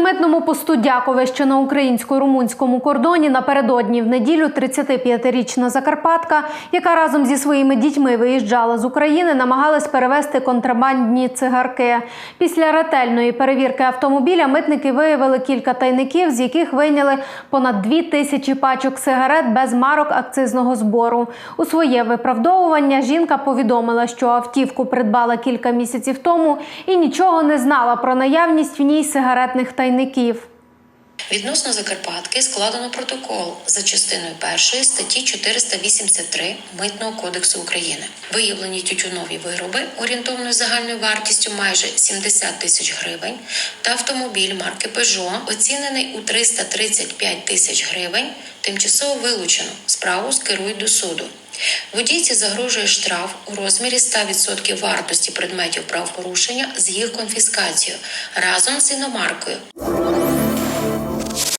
На митному посту Дякове, на українсько-румунському кордоні напередодні в неділю 35-річна Закарпатка, яка разом зі своїми дітьми виїжджала з України, намагалась перевезти контрабандні цигарки. Після ретельної перевірки автомобіля митники виявили кілька тайників, з яких вийняли понад дві тисячі пачок сигарет без марок акцизного збору. У своє виправдовування жінка повідомила, що автівку придбала кілька місяців тому і нічого не знала про наявність в ній сигаретних тайників. Відносно Закарпатки складено протокол за частиною першої статті 483 Митного кодексу України. Виявлені тютюнові вироби орієнтовною загальною вартістю майже 70 тисяч гривень та автомобіль марки Peugeot, оцінений у 335 тисяч гривень, тимчасово вилучено. Справу скерують до суду. Водійці загрожує штраф у розмірі 100% вартості предметів правопорушення з їх конфіскацією разом з іномаркою. Thank you.